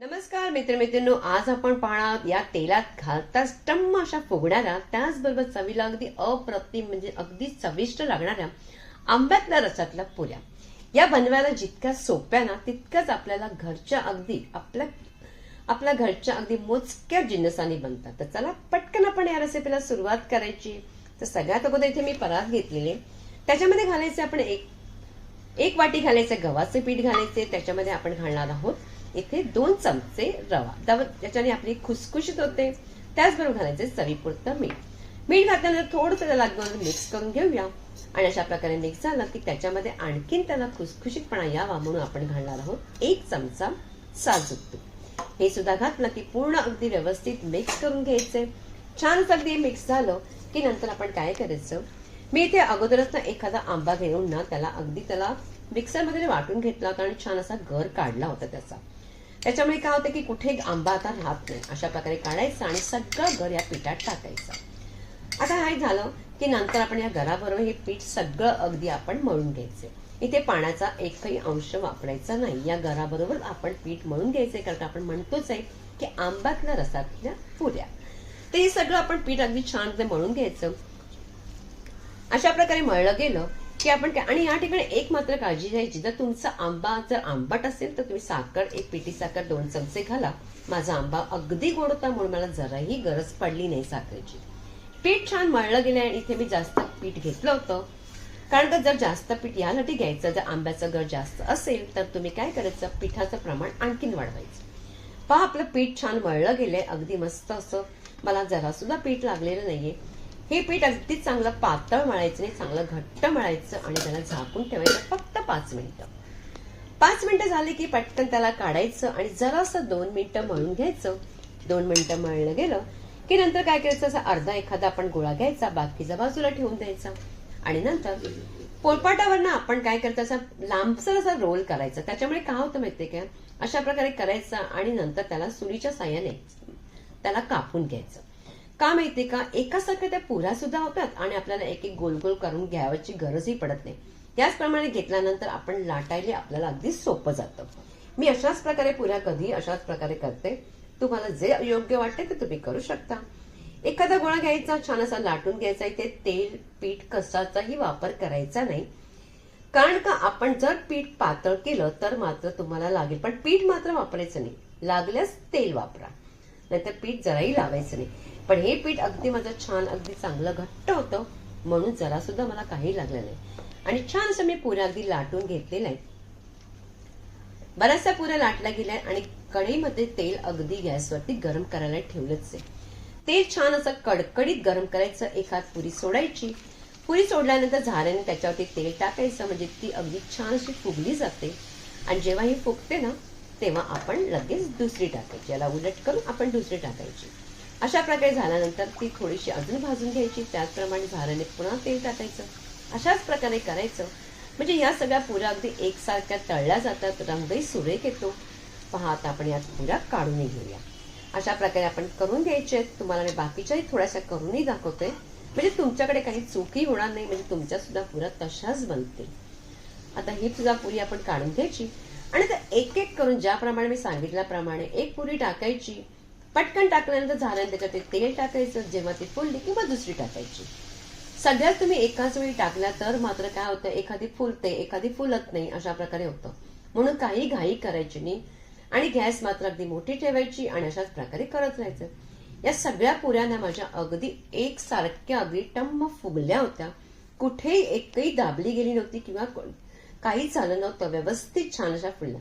नमस्कार मित्रमित्रांनो आज आपण पाहणार आहोत या तेलात घालताच टम्म अशा फुगणाऱ्या त्याचबरोबर चवीला अगदी अप्रतिम म्हणजे अगदी चविष्ट लागणाऱ्या आंब्यातल्या रसातल्या पुऱ्या. या बनवायला जितक्या सोप्या ना तितक्याच आपल्याला घरच्या अगदी आपल्या आपल्या घरच्या अगदी मोजक्या जिन्नसानी बनतात. तर चला पटकन आपण या रेसिपीला सुरुवात करायची. तर सगळ्यात अगोदर इथे मी परात घेतलेले. त्याच्यामध्ये घालायचे आपण एक एक वाटी घालायचे गव्हाचे पीठ घालायचे. त्याच्यामध्ये आपण घालणार आहोत इथे दोन चमचे रवा. त्यावर त्याच्याने आपली खुसखुशीत होते. त्याचबरोबर घालायचे चवीपुरतं मीठ. मीठ घातल्यानंतर थोडंसं त्याला अगोदर मिक्स करून घेऊया. आणि अशा प्रकारे मिक्स झालं की त्याच्यामध्ये आणखीन त्याला खुसखुशीतपणा यावा म्हणून आपण घालणार आहोत एक चमचा साजूक तूप हे सुद्धा घातलं की पूर्ण अगदी व्यवस्थित मिक्स करून घ्यायचे. छान अगदी मिक्स झालं की नंतर आपण काय करायचं? मी इथे अगोदरच ना एखादा आंबा घेऊन ना त्याला अगदी त्याला मिक्सरमध्ये वाटून घेतला होता आणि छान असा गर काढला होता त्याचा. त्याच्यामुळे काय होतं की कुठे आंबा आता राहत नाही. अशा प्रकारे काढायचं आणि सगळं घर या पिठात टाकायचं. आता हे झालं की नंतर आपण या घराबरोबर हे पीठ सगळं अगदी आपण मळून घ्यायचे. इथे पाण्याचा एकही अंश वापरायचा नाही. या घराबरोबर आपण पीठ मळून घ्यायचे कारण आपण म्हणतोच आहे की आंब्यातल्या रसातल्या पुऱ्या. तर हे सगळं आपण पीठ अगदी छान मळून घ्यायचं. अशा प्रकारे मळलं गेलं की आपण काय आणि या ठिकाणी एक मात्र काळजी घ्यायची. जर तुमचा आंबा जर आंबट असेल तर तुम्ही साखर एक पिठी साखर दोन चमचे घाला. माझा आंबा अगदी गोड होता म्हणून मला जराही गरज पडली नाही साखरेची. पीठ छान मळलं गेलं आणि इथे मी जास्त पीठ घेतलं होतं. कारण का जर जास्त पीठ यासाठी घ्यायचं जर आंब्याचं गर जास्त असेल तर तुम्ही काय करायचं? पिठाचं प्रमाण आणखीन वाढवायचं. पहा आपलं पीठ छान मळलं गेलंय अगदी मस्त असं. मला जरा सुद्धा पीठ लागलेलं नाहीये. हे पीठ अगदी चांगलं पातळ मळायचं नाही चांगलं घट्ट मळायचं आणि त्याला झाकून ठेवायचं फक्त पाच मिनिटं. पाच मिनिटं झाली की पटकन त्याला काढायचं आणि जरासं दोन मिनिटं मळून घ्यायचं. दोन मिनिटं मळलं गेलं की नंतर काय करायचं? असा अर्धा एखादा आपण गोळा घ्यायचा बाकीचा बाजूला ठेवून द्यायचा. आणि नंतर पोलपाटावरनं आपण काय करतो? असा लांबसर असा रोल करायचा. त्याच्यामुळे काय होतं माहितीये का? अशा प्रकारे करायचा आणि नंतर त्याला सुरीच्या साह्याने त्याला कापून घ्यायचं. का माहितीये का? एकासारख्या त्या पुऱ्या सुद्धा होतात आणि आपल्याला एक एक गोल गोल करून घ्यावाची गरजही पडत नाही. त्याचप्रमाणे घेतल्यानंतर आपण लाटायला आपल्याला अगदी सोपं जातं. मी अशाच प्रकारे पुऱ्या कधी अशाच प्रकारे करते. तुम्हाला जे योग्य वाटते ते तुम्ही करू शकता. एखादा गोळा घ्यायचा छान असा लाटून घ्यायचा इथे तेल पीठ कशाचाही वापर करायचा नाही. कारण का? आपण जर पीठ पातळ केलं तर मात्र तुम्हाला लागेल. पण पीठ मात्र वापरायचं नाही. लागल्यास तेल वापरा. नाहीतर पीठ जराही लावायचं नाही. पण हे पीठ अगदी माझं छान अगदी चांगलं घट्ट होतं. म्हणून जरा सुद्धा मला काही लागलं नाही. आणि छान असं मी पुऱ्या अगदी लाटून घेतलेलं आहे बऱ्याचशा पुऱ्या लाटल्या गेल्या आणि कढईमध्ये तेल अगदी गॅसवरती गरम करायला ठेवलंच आहे. तेल छान असं कडकडीत गरम करायचं एखाद पुरी सोडायची. पुरी सोडल्यानंतर झाल्याने त्याच्यावरती तेल टाकायचं म्हणजे ती अगदी छान अशी फुगली जाते. आणि जेव्हा ही फुगते ना तेव्हा आपण लगेच दुसरी टाकायची. याला उलट करून आपण दुसरी टाकायची. अशा प्रकारे झाल्यानंतर ती थोडीशी अजून भाजून घ्यायची त्याचप्रमाणे झाल्याने पुन्हा तेल टाकायचं. अशाच प्रकारे करायचं. म्हणजे या सगळ्या पुऱ्या अगदी एकसारख्या तळल्या जातात रंगही सुरेख येतो. पहा आता आपण यात पुऱ्या काढूनही घेऊया अशा प्रकारे आपण करून घ्यायचे आहेत. तुम्हाला मी बाकीच्याही थोड्याशा करूनही दाखवते. म्हणजे तुमच्याकडे काही चूकही होणार नाही. म्हणजे तुमच्यासुद्धा पुऱ्या तशाच बनतील. आता ही सुद्धा पुरी आपण काढून घ्यायची. आणि तर एक एक करून ज्याप्रमाणे मी सांगितल्याप्रमाणे एक पुरी टाकायची. पटकन टाकल्यानंतर झाल्यानंतर त्याच्यात ते तेल टाकायचं जेव्हा ती फुलली किंवा दुसरी टाकायची. सगळ्यात तुम्ही एकाच वेळी टाकल्या तर मात्र काय होतं एखादी फुलते एखादी फुलत नाही अशा प्रकारे होतं. म्हणून काही घाई करायची नाही आणि गॅस मात्र अगदी मोठी ठेवायची आणि अशाच प्रकारे करत राहायचं. या सगळ्या पुऱ्यांना माझ्या अगदी एकसारख्या अगदी टम्म फुगल्या होत्या. कुठेही एकही दाबली गेली नव्हती किंवा को- काहीच झालं नव्हतं. व्यवस्थित छान अशा फुलल्या.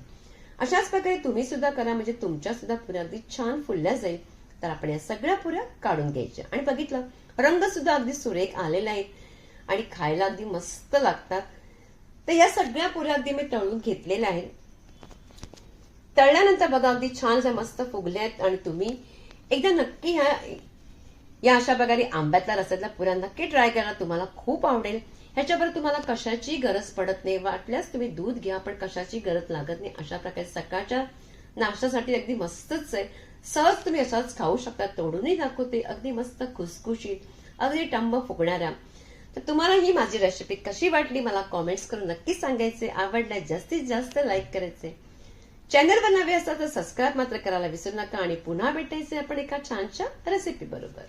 अशाच प्रकारे तुम्ही सुद्धा करा म्हणजे तुमच्या सुद्धा पुऱ्या अगदी छान फुलल्या जाईल. तर आपण या सगळ्या पुऱ्या काढून घ्यायच्या. आणि बघितलं रंग सुद्धा अगदी सुरेख आलेला आहे. आणि खायला अगदी मस्त लागतात. तर या सगळ्या पुऱ्या अगदी मी तळून घेतलेल्या आहेत. तळल्यानंतर बघा अगदी छान मस्त फुगल्या आहेत. आणि तुम्ही एकदा नक्की ह्या या अशा प्रकारे आंब्यातल्या रसातल्या पुऱ्या नक्की ट्राय करा. तुम्हाला खूप आवडेल. ह्याच्यावर तुम्हाला कशाची गरज पडत नाही वाटल्यास तुम्ही दूध घ्या पण कशाची गरज लागत नाही. अशा प्रकारे सकाळच्या नाश्त्यासाठी अगदी मस्तच आहे. सहज तुम्ही असाच खाऊ शकता तोडूनही दाखवते. अगदी मस्त खुसखुशीत अगदी टंब फुगणाऱ्या. तर तुम्हाला ही माझी रेसिपी कशी वाटली मला कॉमेंट्स करून नक्की सांगायचे. आवडल्या जास्तीत जास्त लाईक करायचे. चॅनलवर नवे असतात तर सबस्क्राईब मात्र करायला विसरू नका आणि पुन्हा भेटायचे आपण एका छानशा रेसिपी बरोबर.